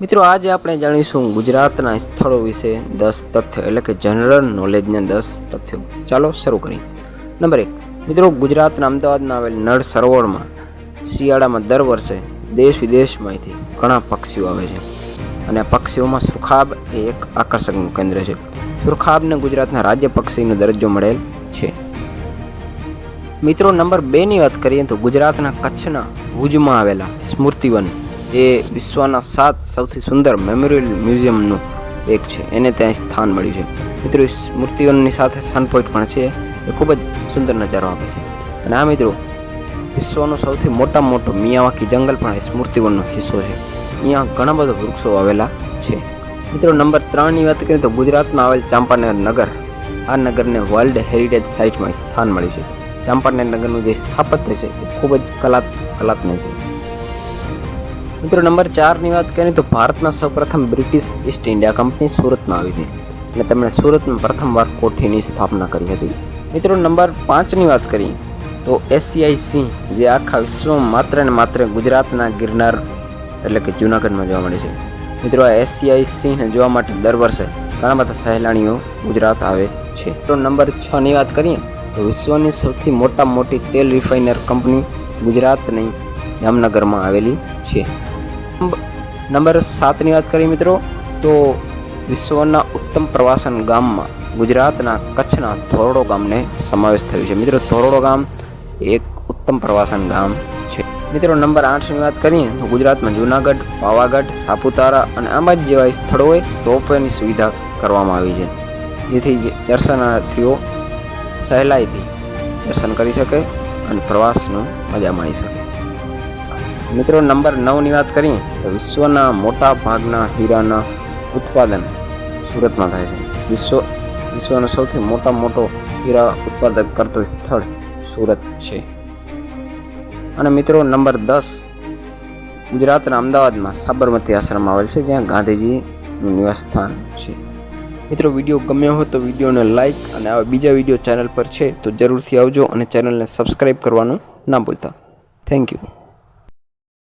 મિત્રો, આજે આપણે જાણીશું ગુજરાતના સ્થળો વિશે દસ તથ્યો, એટલે કે જનરલ નોલેજના દસ તથ્યો. ચાલો શરૂ કરીએ. નંબર એક, મિત્રો, ગુજરાતના અમદાવાદમાં આવેલ નળ સરોવરમાં શિયાળામાં દર વર્ષે દેશ વિદેશમાંથી ઘણા પક્ષીઓ આવે છે. અને પક્ષીઓમાં સુરખાબ એ એક આકર્ષકનું કેન્દ્ર છે. સુરખાબને ગુજરાતના રાજ્ય પક્ષીનો દરજ્જો મળેલ છે. મિત્રો, નંબર બેની વાત કરીએ તો ગુજરાતના કચ્છના ભુજમાં આવેલા સ્મૃતિવન એ વિશ્વના સાત સૌથી સુંદર મેમોરિયલ મ્યુઝિયમનું એક છે. એને ત્યાં સ્થાન મળ્યું છે. મિત્રો મૂર્તિઓની સાથે સનપોઈન્ટ પણ છે. એ ખૂબ જ સુંદર નજારો આપે છે. અને આ મિત્રો, વિશ્વનો સૌથી મોટામાં મોટો મિયાવાકી જંગલ પણ એ સ્મૃતિવનનો હિસ્સો છે. અહીંયા ઘણા બધા વૃક્ષો આવેલા છે. મિત્રો, નંબર ત્રણની વાત કરીએ તો ગુજરાતમાં આવેલ ચાંપાનેર નગર. આ નગરને વર્લ્ડ હેરિટેજ સાઇટમાં સ્થાન મળ્યું છે. ચાંપાનેર નગરનું જે સ્થાપત્ય છે, એ ખૂબ જ કલાત કલાત્મક છે. મિત્રો, નંબર ચારની વાત કરીએ તો ભારતમાં સૌપ્રથમ બ્રિટિશ ઈસ્ટ ઇન્ડિયા કંપની સુરતમાં આવી હતી અને તેમણે સુરતમાં પ્રથમવાર કોઠીની સ્થાપના કરી હતી. મિત્રો, નંબર પાંચની વાત કરીએ તો એશિયાઈ સિંહ જે આખા વિશ્વમાં માત્ર ને માત્ર ગુજરાતના ગિરનાર એટલે કે જૂનાગઢમાં જોવા મળે છે. મિત્રો, આ એશિયાઈ સિંહને જોવા માટે દર વર્ષે ઘણા બધા સહેલાણીઓ ગુજરાત આવે છે. તો નંબર છની વાત કરીએ તો વિશ્વની સૌથી મોટા મોટી તેલ રિફાઇનર કંપની ગુજરાતની જામનગરમાં આવેલી છે. નંબર સાતની વાત કરીએ મિત્રો, તો વિશ્વના ઉત્તમ પ્રવાસન ગામમાં ગુજરાતના કચ્છના ધોરડો ગામને સમાવેશ થયો છે. મિત્રો, ધોરડો ગામ એક ઉત્તમ પ્રવાસન ગામ છે. મિત્રો, નંબર આઠની વાત કરીએ, તો ગુજરાતમાં જૂનાગઢ, પાવાગઢ, સાપુતારા અને આંબાજી જેવા સ્થળોએ રોપવેની સુવિધા કરવામાં આવી છે. જેથી દર્શનાર્થીઓ સહેલાઈથી દર્શન કરી શકે અને પ્રવાસનો મજા માણી શકે. મિત્રો, નંબર નવની વાત કરીએ તો વિશ્વના મોટા ભાગના હીરાના ઉત્પાદન સુરતમાં થાય છે. વિશ્વ, વિશ્વનો સૌથી મોટા મોટો હીરા ઉત્પાદક કરતો સ્થળ સુરત છે. અને મિત્રો, નંબર દસ ગુજરાતના અમદાવાદમાં સાબરમતી આશ્રમ આવેલ છે, જ્યાં ગાંધીજીનું નિવાસ સ્થાન છે. મિત્રો, વીડિયો ગમ્યો હોય તો વિડીયોને લાઇક અને આવા બીજા વીડિયો ચેનલ પર છે તો જરૂરથી આવજો અને ચેનલને સબસ્ક્રાઈબ કરવાનું ના ભૂલતા. Thank you.